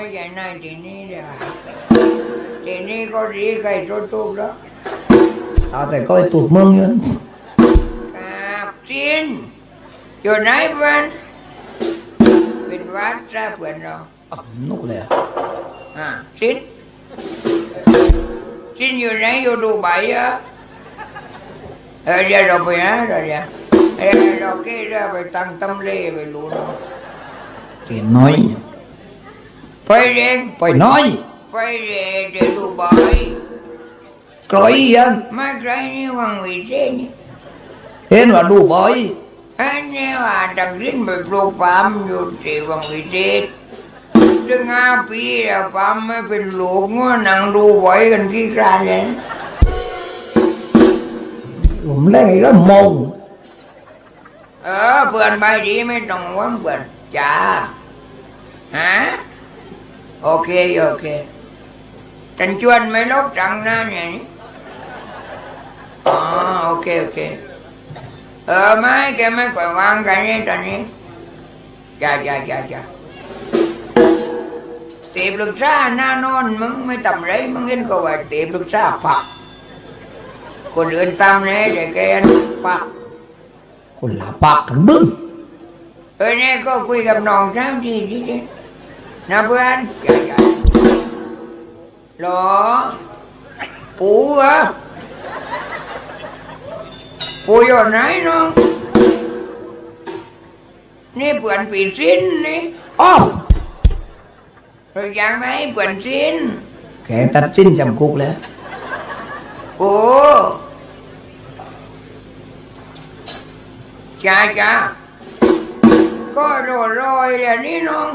ไม่ใช่นายที่นี่เดียวทีนี้ก็รีไก่ทุบๆแล้วเอาแต่ก็ไอ้ตูดมึงอยู่ครับจินอยู่ไหนเพื่อนเป็นวัดซะเพื่อนเราอะนุกเลยอะอ่าจินจินอยู่ไหนอยู่ดูใบอะเออเดี๋ยวเราไปนะเดี๋ยวเดี๋ยวเออเราเกเรไปตั้งตำเล่ไปรู้เนาะเตียนน้อย ไปเรียนไปน้อยไปเรียนเดี๋ยวดูใบกลอยยังมาไกลนี่วังวิเศษนี่เห็นว่าดูบ่อยอันนี้ว่าดักลิ้นไปปลูกปาล์มอยู่ที่วังวิเศษถึงห้าปีแล้วปาล์มไม่เป็นลูกงัวหนังดูไว้กันกี่ครั้งเลยผมเล่นไอ้แล้วมงเออเพื่อนไปดีไม่ต้องหว่างเพื่อนจ้าฮะ โอเคโอเคฉันชวนไม่ลบจังนะเนี่ยอ๋อโอเคโอเคเออไม่แกไม่ค่อยวางกันนี่ตอนนี้จ้าจ้าจ้าจ้าเตีบลูกชาหน้านอนมึงไม่ทำไรมึงเห็นก็ว่าเตีบลูกชาปักคนอื่นตามเนี่ยแต่แกปักคนละปากกันบึ้งเออเนี่ยก็คุยกับน้องสามที nào Nabuan Lo Pú á Pú vô nãy nó Nè buồn bị xin nè. Off Rồi dạng mấy buồn xin Kẻ tắt xin chầm cục lẽ. Ồ! Chà chà. Có rồi rồi là ní nó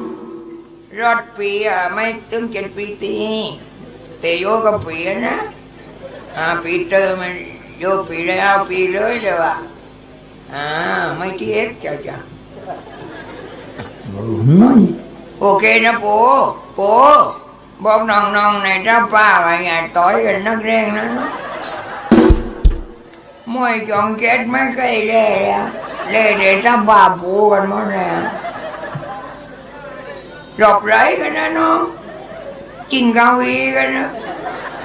รับฮะได้จ้าปูขึ้นให้นะน้องอย่าจันรัดใบนะน้องจ้าไม่ใจออกแล้ว thì tránh đấy nó nghiền đó rồi mà mà lấy ngọc bùi đi แบบพระมาแกติดตามนะ đó cha nó cha cha cha rót pì à mấy tướng trên pì tì tì vô cái pì á ná à pì trơ mà vô pì đây ao pì lưới rồi à à mấy tí ép cha cha น้อย ok nó bố bố bố non non này ra ba vài ngày tối rồi nó reng nó nó môi chọn chết mấy cây lê à lê để ra ba bố gần món nè rột rẫy cái đó nó chinh cao y cái đó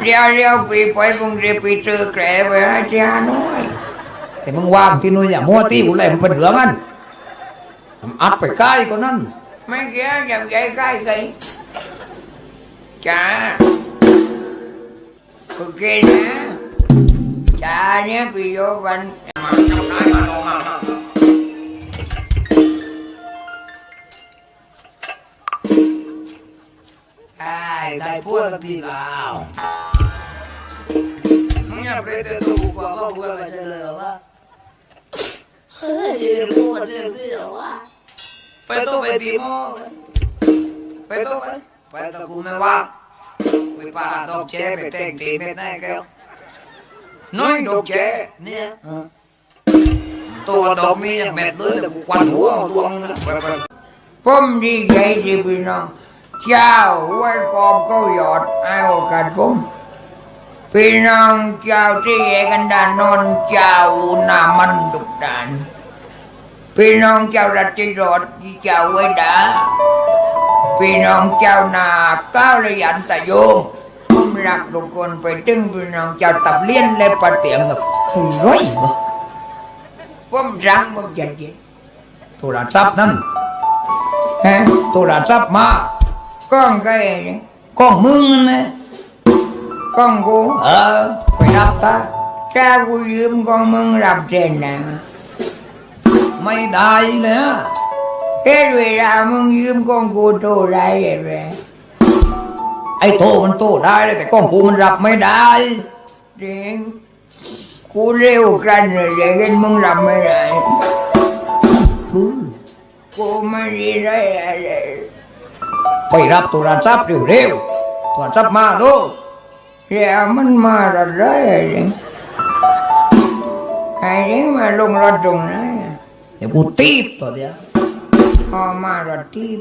reo reo quỳ phải cùng rêu quỳ trừ kệ về hai cha nói แต่มึงวางที่นู่นอย่ามัวตีกูเลยมันเป็นเหลืองมันอัดไปใกล้ก็นั่น mấy kia làm vậy cái gì chà ok nè chà nhé bị vô bệnh ai dai pure ti lao เนี่ยไปเจอตัวบุกว่าก็บุกว่าจะเลยว่าเฮ้ยจะเป็นรู้ว่าเรื่องที่เหรอวะไปตัวไปตีโมไปตัวไปไปตัวกูไม่ว่าไปปาดอกเจไปแต่งตีไม่ได้แกน้อยดอกเจเนี่ยตัวดอกมีอย่างเม็ดเลยแต่กูควันหัวดวงนะผมดีใจที่พี่น้อง เจ้าไว้กอบเขาหยอดให้โอกาสผมพี่น้องเจ้าที่แยกกันดานนอนเจ้าหน้ามันดุดานพี่น้องเจ้ารัติรอดเจ้าไว้ดาพี่น้องเจ้านาก้าวระยันตะโยมผมรักทุกคนไปถึงพี่น้องเจ้าตับเลี้ยนและปะเตียงกับร้อยบ่ผมรักผมใจเย็นโทรศัพท์นั่นฮะโทรศัพท์มา ก้องก็เองนี่กล้องมึงนั่นนะก้องกูเออไปรับตาถ้ากูยืมก้องมึงรับเส้นนะไม่ได้เลยเฮ้ยเวลามึงยืมก้องกูโทรได้เลยไอ้โตมันโตได้เลยแต่กล้องกูมันรับไม่ได้จริงกูเร็วกันเลยเดี๋ยวกันมึงรับไม่ได้กูไม่ได้อะไร ไปรับโทรศัพท์เร็วๆโทรศัพท์มาดูแล้วมันมาอะไรไอ้เงไอ้เรื่องมาลงรถตรงนั้นเดี๋ยวกูตีบตัวเดียวพอมารถตีบ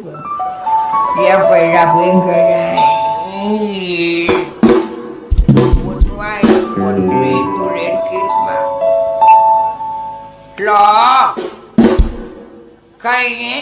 เดี๋ยวไปรับเองก็ได้วุ่นวายวุ่นรนทุเรนคิดมาหรอใครเนี่ย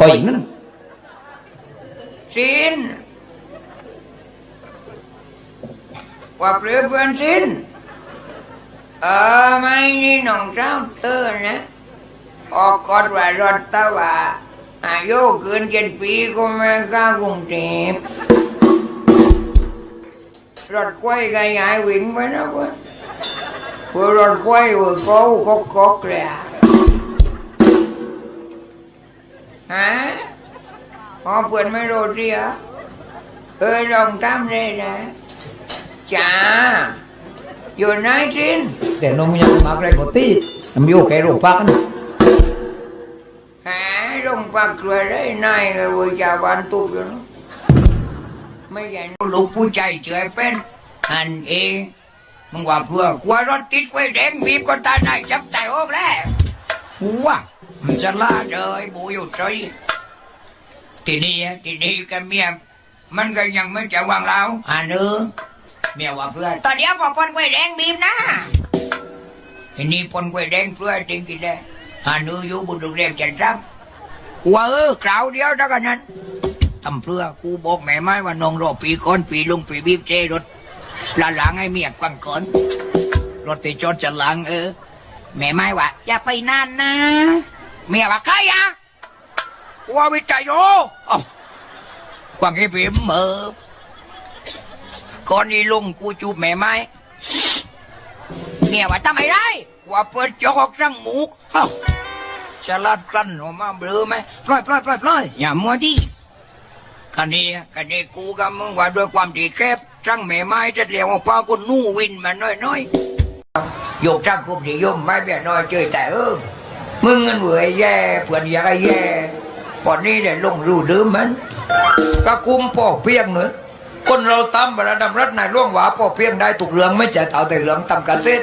ก่อยนั่นสินว่าเปลือเพื่อนสินเออไม่นี่น้องเจ้าเตือนนะออกกอดว่ารถตาว่าอายุเกินเจ็ดปีก็ไม่กล้ากรุงเทพรถควายกายายวิ่งไปนะเพื่อนรถกล้วยหัวโก้กกกเลยอะ có gì nữa xin qua bữa bên xin ờ mai đi nòng sao tơ nè o con và rọt ta và à vô cơn chân phí của mẹ ca cùng đẹp rọt quay gây ai quyển với nó quá vừa rọt quay vừa cố có cốt lẹ hả có vườn mấy đồ gì á ơi lòng tam đây nè chà vừa nói xin để nó mới nhận mặc đây có tí làm vô cái đồ bạc này hả đồng bạc rồi đấy này rồi vừa chào bạn tụt rồi nó mấy cái nó lục ผู้ใจเฉยเป็นอันเองมึงว่าเพื่อกลัวรถติดไว้แดงบีบก็ตาไหนจับใจโอ้แล้วว้า มันจะลาเลยบูอยู่ใจทีนี้ทีนี้กับเมียมันก็ยังไม่จะวางเราอ่าเนื้อเมียว่าเพื่อนตอนเดียวพอปนกล้วยแดงบีบนะทีนี้ปนกล้วยแดงเพื่อจริงกินได้อ่าเนื้ออยู่บนโรงเรียนจันทร์ว่าเออคราวเดียวเท่ากันนั้นทำเพื่อกูบอกแม่ไม้ว่านองรอปีก่อนปีลุงปีบีบเจรถปลาหลังให้เมียกวังก่อนรถติดจอดจะหลังเออแม่ไม้ว่าอย่าไปนานนะ เมียว่าใครอะว่าวิจัยโออ้าวกวางให้พิมพ์เออก่อนนี้ลุงกูจูบแม่ไหมเมียว่าทำไมได้ว่าเปิดจอกรังหมูกฉลาดปลันออกมาเบลอไหมปล่อยปล่อยปล่อยปล่อยอย่ามัวดีคันนี้คันนี้กูกับมึงว่าด้วยความที่แคบจังแม่ไม้จะเรียกว่าป้าก็นู่วินมาน้อยน้อยๆโยกจังคุมที่ยมไม่เบียน้อยเจอแต่เออ มึงเงินเบื่อแย่เพื่อนยาแย่ปอนนี้เนี่ยลงรูดืมมัน ก็คุมปอเพียงเนอะคนเราตำบระดับรัฐนายล่วงหวาปอเพียงได้ถูกเรื่องไม่ใช่เอาแต่เรื่องตำกันเสร็จ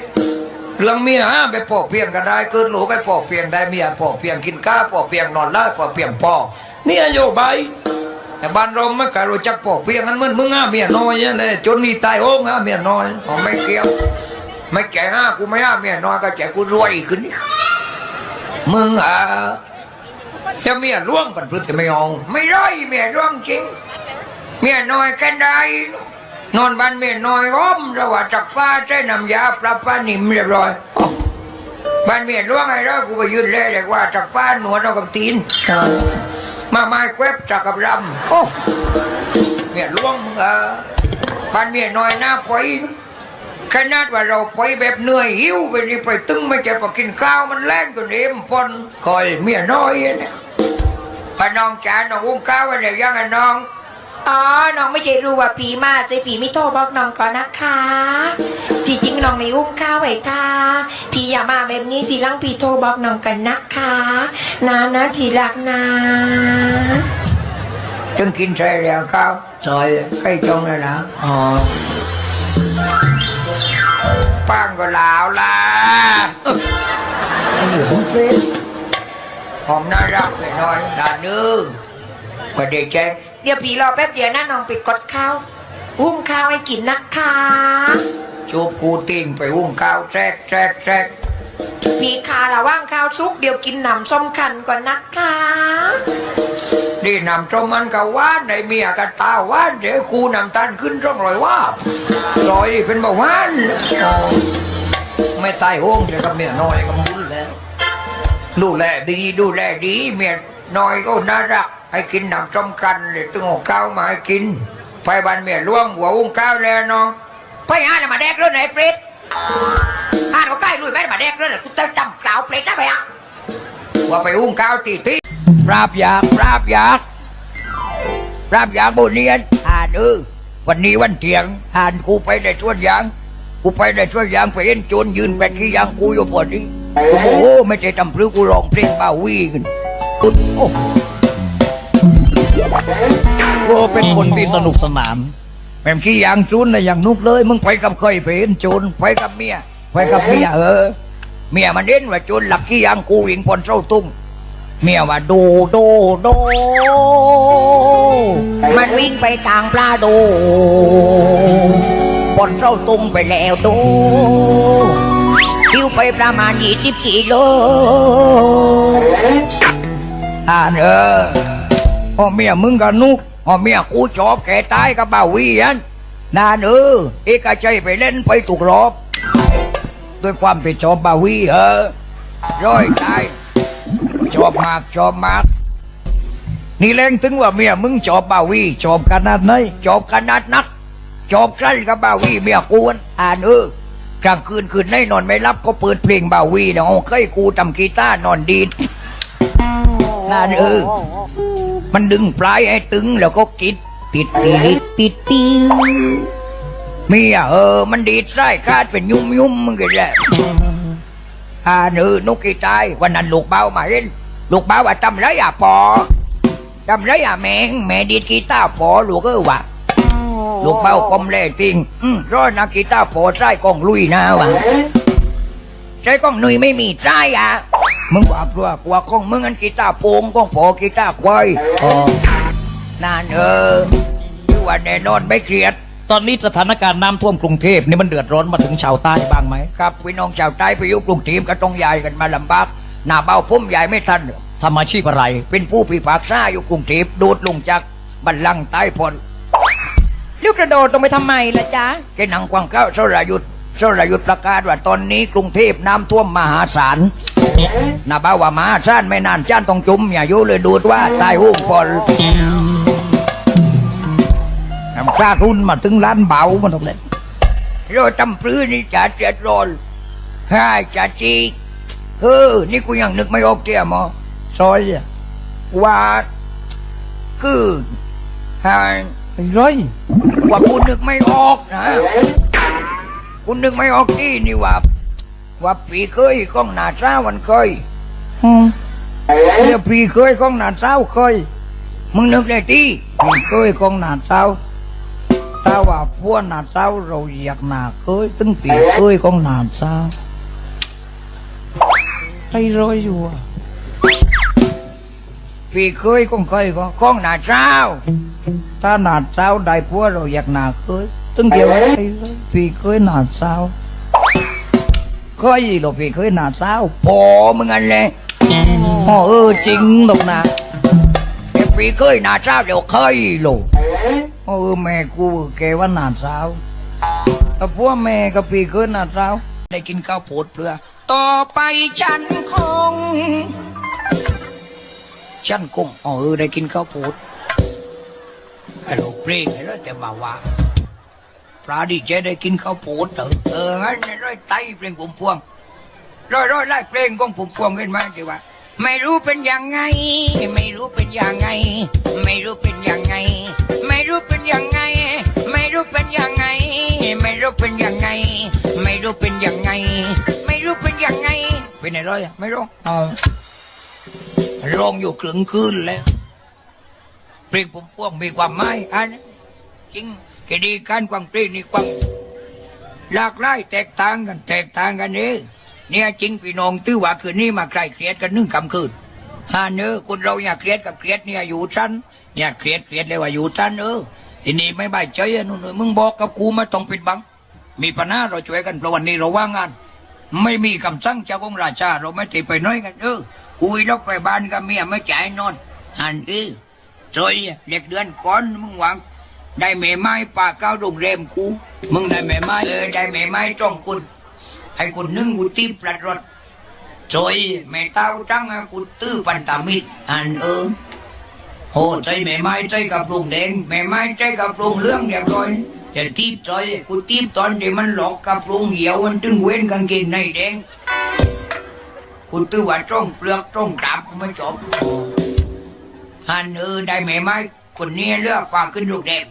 เรื่องเมียไปปอเพียงก็ได้เกิดหลูกไปปอเพียงได้เมียปอเพียงกินข้าวปอเพียงนอนไล่ปอเพียงปอเนี่ยโยบายแต่บ้านเราไม่เคยรู้จักปอเพียงนั้นเหมือนมึงอะเมียน้อยเนี่ยเลยจนนี่ตายโอ้งอะเมียน้อยไม่เกี่ยวไม่แก่ห้ากูไม่ห้าเมียน้อยก็แก่กูรวยขึ้น มึงอะจะเมียร่วงกันพฤติไม่เอาไม่ร้อยเมียร่วงจริง เมียน้อยกันได้นอนบ้านเมียน้อยอ้อมระหว่าจักป้าใช้น้ำยาปลาป้านิ่มเรียบร้อยบ้านเมียร่วงไงแล้วกูไปยืนเล่เลยว่าจักป้าหนวดเอากับตีนมาไม้แควบจักกับรำโอ้เมียร่วงมึงอะบ้านเมียน้อยหน้าปอย ขนาดว่าเราไปแบบเหนื่อยหิวไปนี่ไปตึงไม่ใช่พอกินข้าวมันแรงตัวนี้มันพอนคอยเมียน้อยเนี่ยพอน้องจ๋าน้องอุ้มข้าวไว้เลยยังไงน้องอ๋อ น้องไม่ใช่รู้ว่าผีมาใจผีไม่โทรบอกน้องก่อนนะคะที่จริงน้องไม่อุ้มข้าวไว้ค่ะพี่อย่ามาแบบนี้ทีหลังพี่โทรบอกน้องกันนะคะนะนะทีรักนะจึงกินใส่แล้วข้าวซอยใกล้จงแล้วนะอ๋อ ปังก็ลาวละเหลืองเปรี้ยหอมน่ารักไปหน่อยด่านื้อมาเด็กแจ้งเดี๋ยวพี่รอแป๊บเดียวนะน้องไปกดข้าวอุ้มข้าวให้กินนะคะ จูบกูติ่งไปอุ้มข้าวแทรกแทรกแทรก พี่คาระว่างข้าวซุกเดี๋ยวกินหนำส้มคันก่อนนะคะนี่นำตรงมันก็ว่านในเมียกันตาว่านเดี๋ยวครูน้ำตันขึ้นร่องรอยว่าบรอยนี่เป็นบาวานไม่ตายโห้งเดี๋ยวกับเมียน้อยก็มุนแล้วดูแลดีดูแลดีเมียน้อยก็น่ารักให้กินน้ำส้มกันเลยตึงหัวข้าวมาให้กินไปบ้านเมียหล่วงหัวอุ้งข้าวแล้วเนาะไปหาน่ะมาแดกเรื่อไหนเปรต หาเขาใกล้ลุยแม่มาแดกเรื่องไหนกูจะจำกล่าวเปรตได้ไหมอะว่าไปอุ้งข้าวตีตีปราบอยากปราบอยากปราบอยากบุญเนียนอ่านเออวันนี้วันเที่ยงอ่านกูไปในสวนยาง กูไปในสวนยางไปเห็นโจรยืนแบกขี้ยางกูอยู่พอดีโอ้โหไม่ใช่ทำพลือกูร้องเพลงบ้าวีกันโอ้โหก็เป็นคนที่สนุกสนาน แม่ขี้ยางจูนนะอย่างนุกเลย มึงไปกับเคยไปเห็นโจรไปกับเมียไปกับเมียเออ เมียมันเห็นว่าโจรหลักขี้ยางกูวิ่งปนเส้าตุ้งเมียว่าโดโดโดมันวิ่งไปทางปลาโดปนเส้าตุ้งไปแล้วแล้วโดคิวไปประมาณยี่สิบกิโลอ่านเออพอเมียมึงกับนุก พอเมียกูชอบแก่ตายกับบ่าวีอันนานเออเอกใจไปเล่นไปถูกรอบด้วยความที่ชอบบ่าวีเออร้อยตายชอบมากชอบมากนี่แรงถึงว่าเมียมึงชอบบ่าวีชอบขนาดไหนชอบขนาดนักชอบใครกับบ่าวีเมียกูอันอ่านเออกลางคืนคืนในนอนไม่รับก็เปิดเพลงบาวีเนาะเคยกูทำกีตาร์นอนดีด นั่นเออ มันดึงปลายให้ตึงแล้วก็กิดติดติดติดติดมียเออ มันดีดไส้คาดเป็นยุ่มยุ่มมึงกันแหละอ่าเนือนกกีตายวันนั้นลูกเบามาเห็นลูกเบาว่าจำไรอะปอจำไรอะแมงแม่ดีดกีตาร์ปอลูกเออว่ะลูกเบากลมเล่ติงอืมร้อยนักกีตาร์ปอไส้กองลุยนะว่ะใจกองหนุ่ยไม่มีใจอะ มึงว่าเพื่อกว่ากล้องมึงอันกีตาร์โปงกล้องพอกีตาร์ควายอ๋อนานเออคือว่าแน่นอนไม่เครียด ตอนนี้สถานการณ์น้ำท่วมกรุงเทพนี่มันเดือดร้อนมาถึงชาวใต้บ้างไหมครับพี่น้องชาวใต้ไปอยุกรุงเทพก็ต้องย้ายกันมาลำบากหน้าเบ้าพุ่มย้ายไม่ทัน ทำอาชีพอะไร เป็นผู้พิพากษาอยู่กรุงเทพโดดลงจากบัลลังก์ใต้พลลูกกระโดดลงไปทำไมล่ะจ๊ะ แกหนังกวางเก้าสรยุทธ์ สรยุทธ์ประกาศว่าตอนนี้กรุงเทพน้ำท่วมมหาศาลหน้าเบ้าว่ามหาศาลไม่นานจ้านต้องจุ่มอย่าอยู่เลยดูดว่าตายหุ่งพลทำค่าทุนมาถึงล้านเบามันต้องเล่นเราทำปลื้อนี่จะเจ็ดร้อนห้าจะจีเออนี่กูยังนึกไม่ออกเตี้ยหมอซอยอะว่าคือฮาไอ้ร้อยว่ากูนึกไม่ออกนะ กูนึกไม่ออกที่นี่ว่าว่าปีเคยของหนาเช้าวันเคยอืมเนี่ยปีเคยของหนาเช้าเคย มึงนึกได้ที่พี่เคยของหนาเจ้าถ้าว่าพวกหนาเจ้าเราอยากหนาเคยตึงปีเคยของหนาเจ้าไอ้ร้อยอยู่อะปีเคยของเคยของของหนาเช้าถ้าหนาเจ้าได้พวกเราอยากหนาเคย ตึงเดียวไอ้ร้อยปีเคยหนาเจ้าเคยเราปีเคยหนาเจ้าพอมึงอันเลยอ๋อเออจริงตกนะไอ้ปีเคยหนาเช้าเดี๋ยวเคยโลเออแม่กูแกว่าหนาเจ้าแต่พวกแม่ก็ปีเคยหนาเจ้าได้กินข้าวโพดเปลือต่อไปฉันคง ฉันคงอ๋อเออได้กินข้าวโพดไอ้โรเปรงไอ้ร้อยแต่มาว่าป ลาดีเจได้กินข้าวโพดเออเอองั้ไร้อยไตเพลงผมพวงร้อยร้อยไล่เพลงของผมพวงขึ้นมาดีว่า ไม่รู้เป็นยังไง ไม่รู้เป็นยังไง ไม่รู้เป็นยังไง ไม่รู้เป็นยังไง ไม่รู้เป็นยังไง ไม่รู้เป็นยังไง ไม่รู้เป็นยังไง ไม่รู้เป็นยังไงเป็นอะไรอะไม่รู้เอาร้องอยู่ครึ่งคืนแล้วเพลงผมพวกมีความหมายอันจริง คดีการความเพลงนี่ความหลากหลายแตกต่างกันแตกต่างกันนี่เนี่ยจริงพี่น้องตื้อว่าคืนนี้มาใครเครียดกันนึ่งคำคืนฮาเนอคนเราอยากเครียดกับเครียดเนี่ยอยู่ชั้นอยากเครียดเครียดเลยว่าอยู่ชั้นเออทีนี้ไม่บายใจนู่นมึงบอกกับกูมาต้องปิดบัง มีปัญหาเราช่วยกันเพราะวันนี้เราว่างงาน ไม่มีคำสั่งจากองค์ราชา เราไม่ติดไปน้อยกันเออคุยแล้วไปบ้านกับเมียไม่จ่ายนอนอันเออจอยเด็กเดือนก่อนมึงหวัง ได้แม่ไม้ป่าเก้าโรงแรมกูมึงได้แม่ไม้เออได้แม่ไม้ต้องคุณไอ้คนหนึงกูตีปลัดรถจอยแม่เต้าจังอะกูตื้อปันตามิดอันเออโอ้ใจแม่ไม้ใจกับลุงแดงแม่ไม้ใจกับลุงเรื่องเรียบร้อยเดี๋ยวตีบใจกูตีบตอนเดี๋ยวมันหลอกกับลุงเหี่ยวมันตึงเว้นกางเกงในแดงกูตื้อว่าจ้องเปลือกจ้องตามกูไม่จบฮันเออได้แม่ไม้คนนี้เลือกว่าขึ้นลูกแดง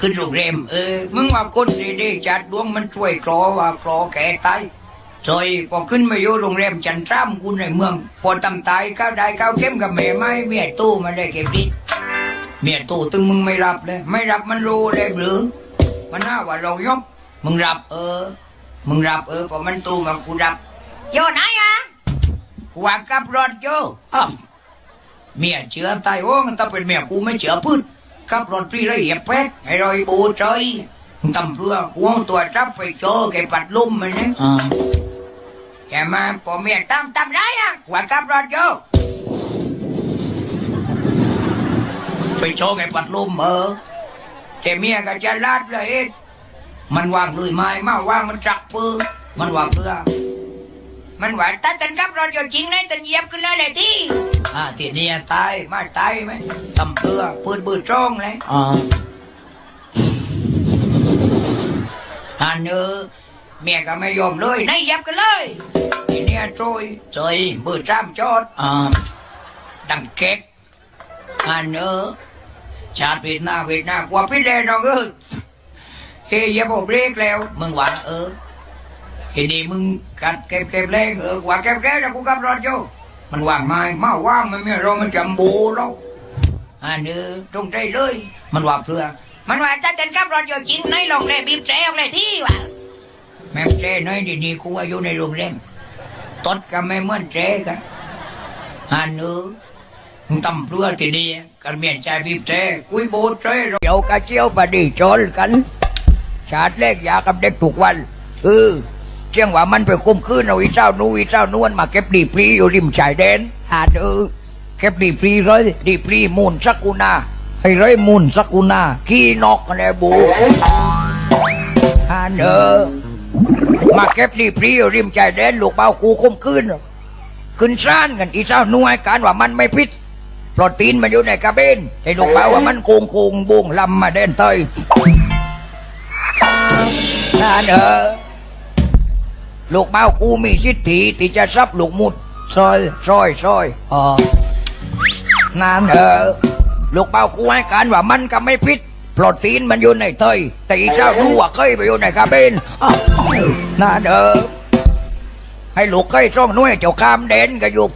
ขึ้นลูกแรมเออ มึงว่าคนดีๆจัดดวงมันช่วยคลอว่าคลอแก่ตายจอยพอขึ้นมาอยู่โรงแรมจันทรามกูในเมือง พอตำตายก้าวได้ก้าวเข้มกับแม่ไม้เมียตู้มาได้เก็บดิเมียตู้ตึงมึงไม่รับเลย ไม่รับมันรู้เลยหรือ มันน่าว่าเรายกมึงรับเออ มึงรับเออพอมันตู้มากูรับโยไหนอะกูว่ากับรถโยอ้าวเมียเชื่อตายโอ้มันต้องเป็นเมียกูไม่เชื่อพื้น กับรถพี่ละเอียดแป๊กให้รอยบูใจตำเรือกูเอาตัวจับไปโจแกปัดลุ่มมันนะอ่าแกมาปอเมียตั้มตั้มไรอะกว่ากับรถโยไปโชว์แกปัดลมเออแต่เมียก็จะลาดเลยมันวางเลยไม้มาวางมันจักปืนมันวางเพื่อ มันว่าตาตันกับรถโยจริงนะตันเหยียบขึ้นเลยเลยที่อ่าทีเนี้ยตายมาตายไหมตำเพื่อปืนปืนจ้องเลยอ่าฮันเออเมียก็ไม่ยอมเลยนายเหยียบกันเลยทีเนี้ยโจยเจยมือจ้ำจอดอ่าดังเก๊กฮันเออชาติเวียดนามเวียดนามกว่าพี่แดนน้องเออเฮ้ยอย่าบอกเบรกแล้ว มึงหวานเออ ทีนี้มึงกัดเก็บเก็บแรงเออกว่าเก็บแก็บแล้วกูกับรถโยมันว่างไม้มาว่างมันไม่รอมันจำบูแล้วฮันเออตรงใจเลย มันว่าเพื่อ มันว่าถ้าเดินกับรถโยจริงในโรงแรมบีบแตรออกเลยที่ว่ะแม่เจ้น้อยดีๆกูอายุในโรงแรมตดกับแม่เหมื่อนเจ้กันฮันเออตำเพื่อที่นี่กันเมียนใจบีบเจ้กุยโบเจ้เดี๋ยวกะเจียวปดีจอลกัน ชาติแรกยากับเด็กทุกวันเออ เจียงว่ามันไปคุ้มคืนเอาอีเจ้านู้อีเจ้านวลมาเก็บดีปรีอยู่ริมชายแดนฮันเออเก็บดีปรีร้อยดีปรีมูลสักกุนาให้ร้อยมูลสักกุนาขี้นอกกันเลยบูฮันเออมาเก็บดีปรีอยู่ริมชายแดนลูกเบากูคุ้มคืนขึ้นซ่านกันอีเจ้าน่วยการว่ามันไม่พิษปลอดตีนมันอยู่ในกระเบนไอ้ลูกเบาว่ามันโกงโกงบุงลำมาเด่นเตยนั่นเออ ลูกเบากูมีสิทธิที่จะซับลูกมุดซอยซอยซอยอ๋อนั่นเออลูกเบากูให้การว่ามันก็ไม่พิษปลอดตีนมันอยู่ในเตยแต่อีเจ้าดูว่าเคยไปอยู่ในกระเบนน่าเด้อให้ลูกเคยช่องหน้วยเจ้าคามเด่นก็อยู่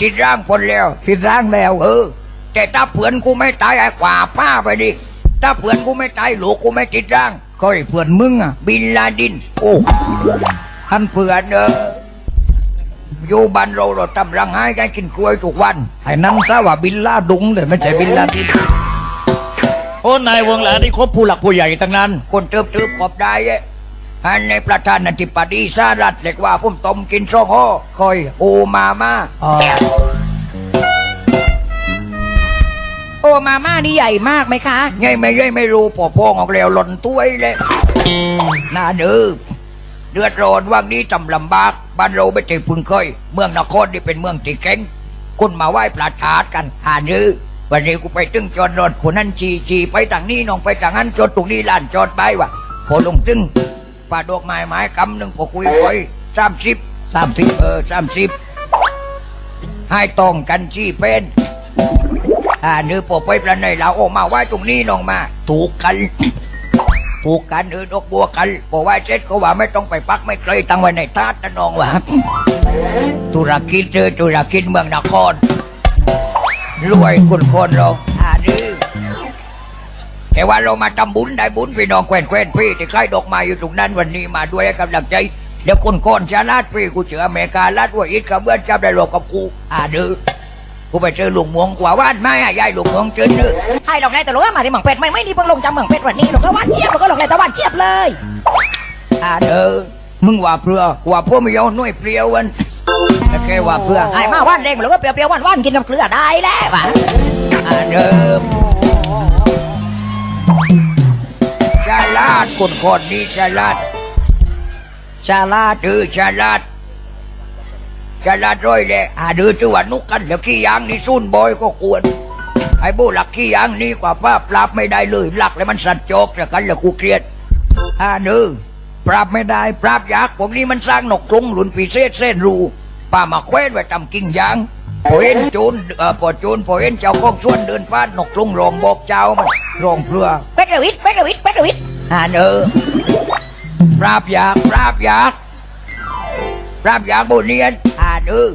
ติดร่างคนแล้วติดร่างแล้ว เออ แต่ถ้าเผื่อนกูไม่ตายไอ้กว่าป้าไปดิ ถ้าเผื่อนกูไม่ตายลูกกูไม่ติดร่างก็ไอ้เพื่อนมึงอะ บินลาดิน โอ้ท่านเผื่อนเอออยู่บ้านเราเราทำรังไห้กันกินกล้วยทุกวันไอ้นั้นซะว่าบินลาดุงแต่ไม่ใช่บินลาดินโอ้นายวงหลานี่ครบผู้หลักผู้ใหญ่ทั้งนั้น คนเติบเติบขอบได้เอ้อันในประธานาธิบดีสหรัฐเรียกว่าผมต้มกินช่องห่อคอยโอมามา โอ้มาม่านี่ใหญ่มากไหมคะไงไม่ไงไม่รู้ปอพองออกแล้วหล่นตัวเลยน่าเดือเดือดร้อนว่างนี้จำลำบาก บ้านเราไม่ได้พึ่งเคย เมืองนครนี่เป็นเมืองที่แข็งคนมาไหว้ปลาชาดกันหานือวันนี้กูไปตึงจอดรถคนนั้นจีจีไปทางนี้น้องไปทางนั้นจอดตรงนี้ลานจอดไปวะพอลงตึงป่าดอกไม้ไม้คำหนึ่งพอคุยไปสามสิบสามสิบเออสามสิบให้ตองกันจี้เป็น อ่าเนื้อปอไปประในเราโออกมาไหว้ตรงนี้น้องมา ถูกกัน ถูกกันเออดอกบัวกันพอไหว้เสร็จเขาว่าไม่ต้องไปพักไม่ไกลตั้งไว้ในทาสนะน้องว่าธุรกิจเจอธุรกิจเมืองนครรวยคนคนเราอ่าเนื้อแต่ว่าเรามาทำบุญได้บุญพี่น้องแควนแควนพี่ที่ใครดอกไม้อยู่ตรงนั้นวันนี้มาด้วยกำลังใจเดี๋ยวคนคนจะลาดพี่กูเจออเมริกาลาดว่าอิดกับเบื้อนจับได้หลอกกับกูอ่าเนื้อ กูไปเจอหลวงมวงกว่าว่านไม่ยายหลวงมวงเจอเนื้อให้ลองได้แต่รู้ว่ามาที่เมืองเป็ดไม่ไม่นี่เพิ่งลงจากเมืองเป็ดวันนี้ลงก็วันเชียบลงก็ลงเลยแต่วันเชียบเลยอ่าเด้อมึงว่าเพื่อว่าพวกไม่ยอมนุ่ยเปรี้ยววันแค่ว่าเพื่อไอ้มาวันเด้งลงก็เปรี้ยวๆวันวันกินกับเกลือได้แล้วว่ะอ่าเด้อชาลาดคนคนนี้ชาลาดชาลาดเออชาลาด จะลาดร้อยแหละอาดื้อจังหวะนุกกันแล้วขี้ยางนี่ซุนบอยก็กวนไอ้บูหลักขี้ยางนี่กว่าป้าปราบไม่ได้เลยหลักเลยมันสัตว์โจกแต่กันแล้วกูเกลียดอาดื้อปราบไม่ได้ปราบยากพวกนี้มันสร้างนกกรงหลุนปีเศษเส้นรูป้ามาแคว้นไว้ทำกิ่งยางพอเห็นโจนเอ่อพอโจนพอเห็นเจ้าของชวนเดินผ่านนกกรงรองบอกเจ้ามันรองเพื่อเวทระวิทเวทระวิทเวทระวิทอ่านเออปราบยากปราบยากปราบยากบุเนียน ada